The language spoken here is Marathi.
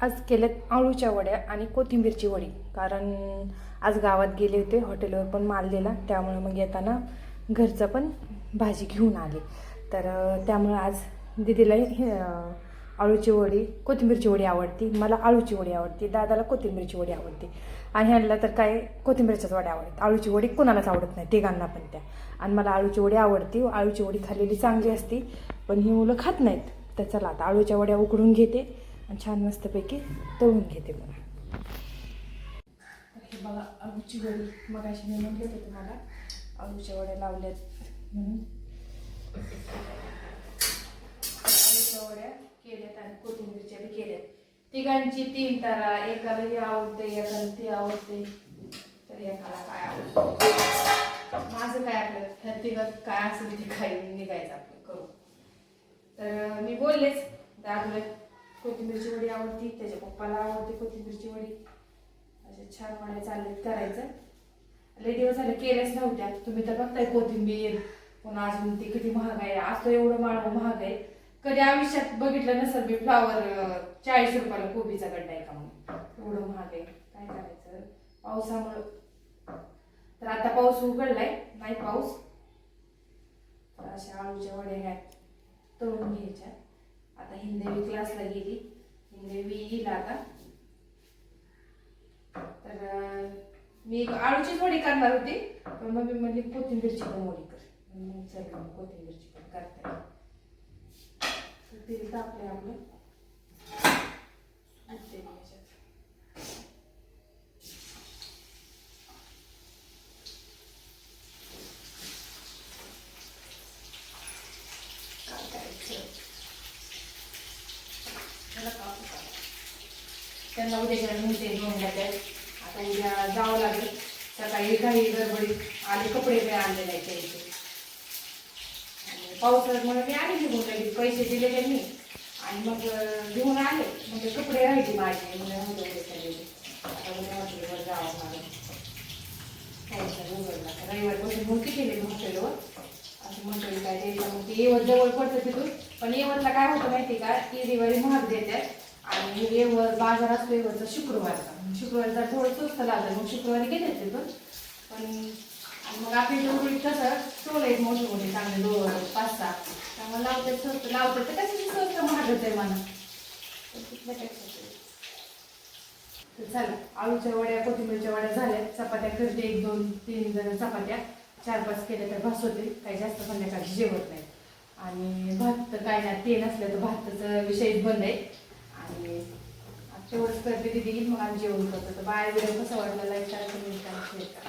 आज केल्यात आळूच्या वड्या आणि कोथिंबीरची वडी. कारण आज गावात गेले होते हॉटेलवर पण माल दिला. त्यामुळे मग येताना घरचं पण भाजी घेऊन आले. तर त्यामुळं आज दिदीला हे आळूची वडी कोथिंबीरची वडी आवडती. मला आळूची वडी आवडते. दादाला कोथिंबीरची वडी आवडते. आणि ह्यांना तर काय कोथिंबीरच्याच वड्या आवडतात आळूची वडी कोणालाच आवडत नाही. तिघांना पण त्या. आणि मला आळूची वडी आवडते. आळूची वडी खाल्लेली चांगली असती. पण ही मुलं खात नाहीत. तर चला आता आळूच्या वड्या उकडून घेते आणि छान मस्तपैकी तळून घेते बघा. तर हे बघा आळूची वडी मग अशी मी म्हणले होते तुम्हाला आळूच्या वड्या लावल्यात. म्हणून आळूच्या वड्या केल्यात आणि कोथिंबीरच्या बी केल्यात. तिघांची तीन तारा एकाला हे आवडते एकाला ते आवडते तर एकाला काय आवडते माझं काय आपलं? ह्या तिघात काय असेल ते खाई निघायचं आपलं करू. तर मी बोललेच दादूला कोथिंबीरची वडी आवडती त्याच्या पप्पाला आवडते कोथिंबीरची वडी. असे छान वड्या चाललेत करायचं. लय दिवस झाले केल्याच नव्हत्या. तुम्ही तर बघताय कोथिंबीर पुन्हा अजून ती किती महाग आहे. आज एवढं माळ महाग आहे. कधी आयुष्यात बघितलं नसेल मी फ्लावर चाळीस रुपयाला कोबीचा गड्डा आहे का म्हणून. एवढं महाग आहे. काय करायचं? पावसामुळं. तर आता पाऊस उघडलाय. नाही पाऊस. तर अशा आळूच्या वड्या आहेत तळून घ्यायच्या. आता हिंदवी क्लासला गेली. हिंदवी येईल आता. तर मी आळूची थोडी करणार होती. पण मम्मी म्हणली कोथिंबीरची पण मोडी कर. मग चल कोथिंबीरची पण करता येईल. तर तेल तापले आपलं सुकते मी याच्यात. काय करायचं मला कापू का? त्यांना उद्याच्या म्हणते घेऊन जातात आता उद्या जावं लागेल. सकाळी काही गडबडीत आले कपडे मी आणले नाही त्यांचे. आणि पावसामुळे मी आले निघून लगेच पैसे दिले त्यांनी. आणि मग घेऊन आले. मग ते कपडे राहिले माझे. म्हणजे राहू सगळे. आता उद्या हॉटेलवर जावं लागेल. पावसाळा उघडला तर रविवारपासून मग किती हॉटेलवर? असं म्हणतो काय द्यायचं मग ते येवत जवळ पडतं तिथून. पण येवतला काय होतं माहिती का? की रविवारी महाग देतात. आणि येवर बाजार असतो येवरचा शुक्रवारचा. शुक्रवारचा थोडं स्वस्त लागलं मग शुक्रवारी गेले ते पण. पण मग आपल्या जवळ कसं टोल आहेत मोठे मोठे चांगले दोन पाच सहा. त्यामुळे लावतात स्वस्त लावतात. तर कसं स्वस्त महागत आहे मला तर चला आळूच्या वड्या कोथिंबीरच्या वड्या झाल्या. चपात्या करते एक दोन तीन जण चपात्या. चार पाच केल्या तर भास होते. काही जास्त संध्याकाळची जेवत नाही. आणि भात तर काय नाही तेल नसलं तर भाताचं विषयच बंद आहे. आणि आमच्या एवढंच करते दिदी मग आम्ही जेवण करतो. तर बाय वेळ कसं वाटलं? लाईक विचारायचं